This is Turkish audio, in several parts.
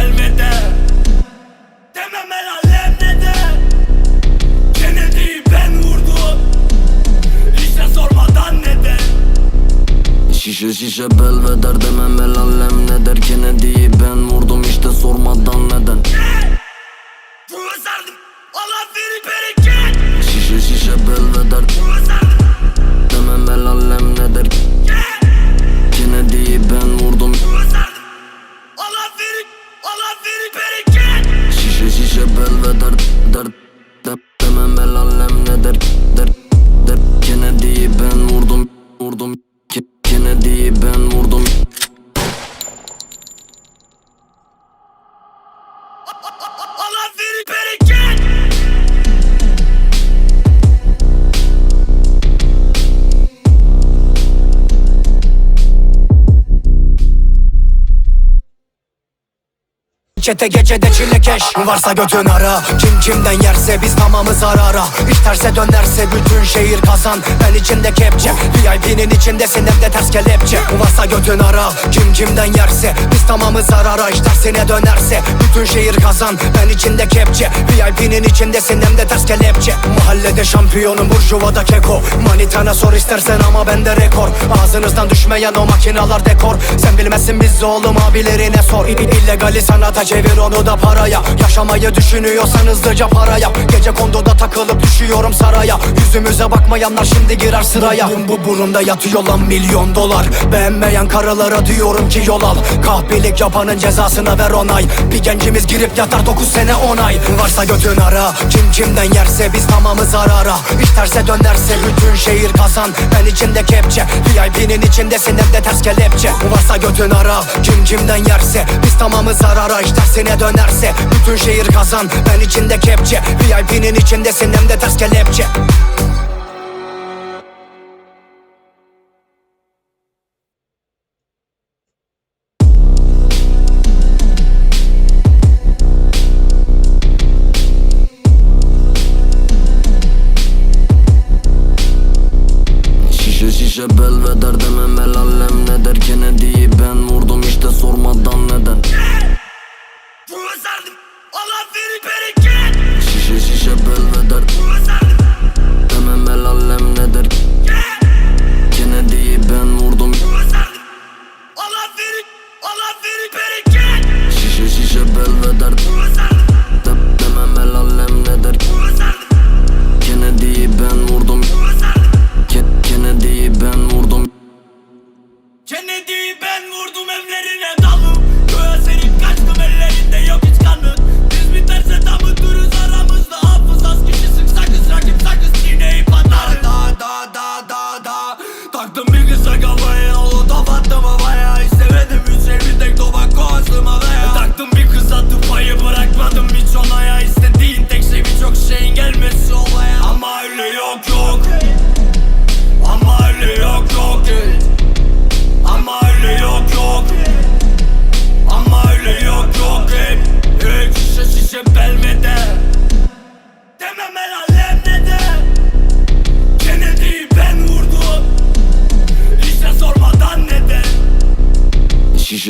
belvede Demem el alem ne de Kennedy'yi ben vurdum. İşte sormadan neden? Şişe şişe belveder demem Çete gecede çilekeş Varsa götün ara. Kim kimden yerse biz tamamız arara İş terse dönerse bütün şehir kazan. Ben içinde kepçe VIP'nin içindesin de ters kelepçe. Varsa götün ara. Kim kimden yerse biz tamamız arara İş tersine dönerse bütün şehir kazan. Ben içinde kepçe VIP'nin içindesin hem ters kelepçe. Mahallede şampiyonum burjuvada keko. Manitana sor istersen ama bende rekor. Ağzınızdan düşmeyen o makinalar dekor. Sen bilmezsin biz oğlum abilerine sor. İllegali sanata çevir onu da paraya. Yaşamayı düşünüyorsan hızlıca para yap Gece kondoda takılıp düşüyorum saraya. Yüzümüze bakmayanlar şimdi girer sıraya. Bu burunda yatıyor lan milyon dolar. Beğenmeyen karılara diyorum ki yol al. Kahpelik yapanın cezasına ver onay. Bir gencimiz girip yatar 9 sene 10 ay. Varsa götün ara. Kim kimden yerse biz tamamız ara ara. İş terse dönerse bütün şehir kazan. Ben içinde kepçe. VIP'nin içindesin hem de ters kelepçe. Varsa götün ara. Kim kimden yerse biz tamamız ara ara. İş tersine dönerse bütün şehir kazan. Ben içinde kepçe VIP'nin içindesin hem de ters kelepçe Gözlerdim Allah verir bereket Şişe şişe belveder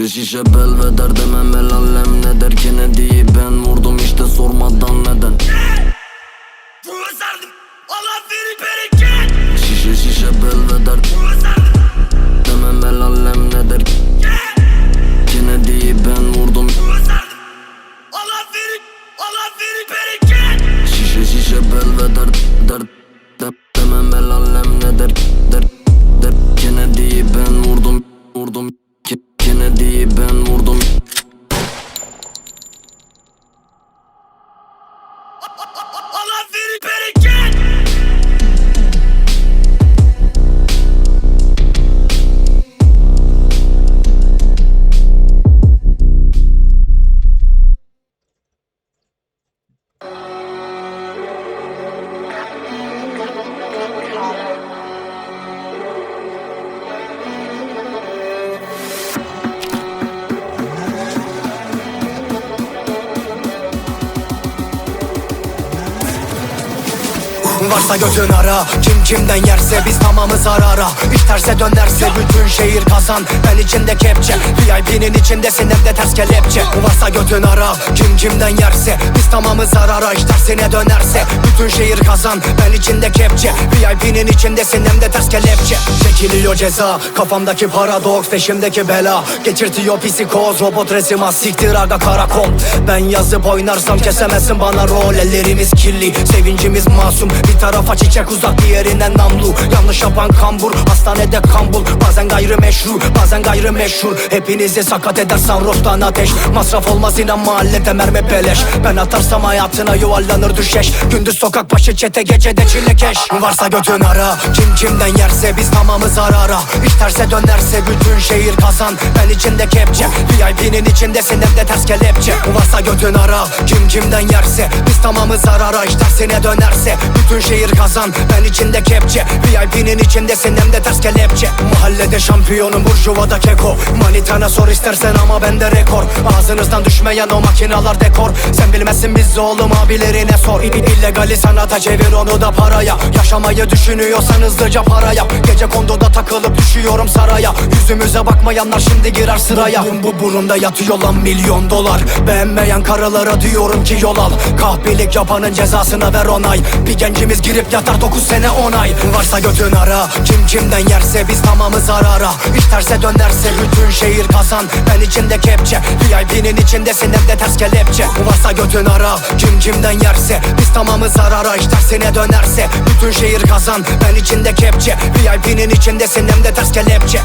Şişe şişe belveder demem el alem ne der Kennedy'yi ben vurdum işte sormadan neden? Gözlerdim Allah Varsa götün ara Kim kimden yerse biz tamamız ara İş terse dönerse bütün şehir kazan Ben içinde kepçe. VIP'nin içindesin hem de ters kelepçe. Varsa götün ara Kim kimden yerse biz tamamız ara İş tersine dönerse bütün şehir kazan Ben içinde kepçe. VIP'nin içindesin hem de ters kelepçe. Çekiliyor ceza Kafamdaki paradoks peşimdeki bela. Geçirtiyor psikoz robot resim siktir aga karakol. Ben yazıp oynarsam kesemezsin bana rol. Ellerimiz kirli sevincimiz masum Bir tarafa çiçek uzak diğerinden namlu. Yanlış yapan kambur hastanede kambul. Bazen gayrimeşru bazen gayrimeşhur. Hepinizi sakat eder sarhoştan ateş. Masraf olmaz inan mahallede mermi beleş. Ben atarsam hayatına yuvarlanır düşeş. Gündüz sokak başı çete gecede çilekeş. Varsa götün ara Kim kimden yerse biz tamamız ara ara. İş terse dönerse bütün şehir kazan. Ben içinde kepçe VIP'nin içindesin hem de ters kelepçe. Varsa götün ara Kim kimden yerse biz tamamız ara ara. İş tersine dönerse bütün şehir kazan. Ben içinde kepçe VIP'nin içindesin hem de ters kelepçe. Mahallede şampiyonum burjuvada keko. Manitana sor istersen ama bende rekor. Ağzınızdan düşmeyen o makinalar dekor. Sen bilmezsin biz oğlum abilerine sor. İllegali sanata çevir onu da paraya. Yaşamayı düşünüyorsan hızlıca para yap Gece kondoda takılıp düşüyorum saraya. Yüzümüze bakmayanlar şimdi girer sıraya. Bu, bu burunda yatıyor lan milyon dolar. Beğenmeyen karılara diyorum ki yol al. Kahpelik yapanın cezasına ver onay. Bir gencimiz girip yatar 9 sene 10 ay. Varsa götün ara Kim kimden yerse biz tamamız ara ara. İş terse dönerse bütün şehir kazan. Ben içinde kepçe VIP'nin içindesin hem de ters kelepçe. Varsa götün ara Kim kimden yerse biz tamamız ara ara. İş tersine dönerse bütün şehir kazan. Ben içinde kepçe VIP'nin içindesin hem de ters kelepçe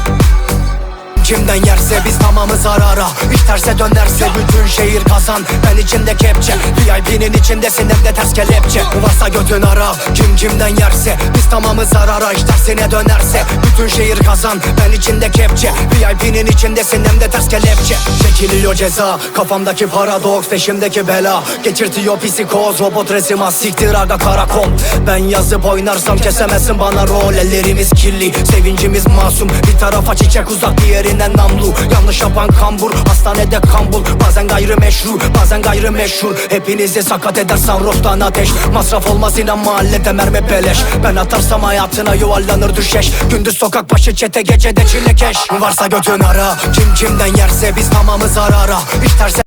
Kimden yerse biz tamamız ara ara İş terse dönerse bütün şehir kazan. Ben içinde kepçe VIP'nin içindesin hem de ters kelepçe. Varsa götün ara. Kim kimden yerse biz tamamız ara ara İş tersine dönerse bütün şehir kazan. Ben içinde kepçe VIP'nin içindesin hem de ters kelepçe. Çekiliyor ceza Kafamdaki paradoks peşimdeki bela. Geçirtiyor psikoz robot resim siktir aga karakol Ben yazıp oynarsam kesemezsin bana rol. Ellerimiz kirli sevincimiz masum. Bir tarafa çiçek uzak diğerinden namlu Yanlış yapan kambur. Hastanede kambul Bazen gayrimeşru bazen gayrimeşhur. Hepinizi sakat eder sarhoştan ateş. Masraf olmaz inan mahallede mermi beleş. Ben atarsam hayatına yuvarlanır düşeş. Gündüz sokak başı çete gecede çilekeş. Varsa götün ara Kim kimden yerse biz tamamız ara ara. İş terse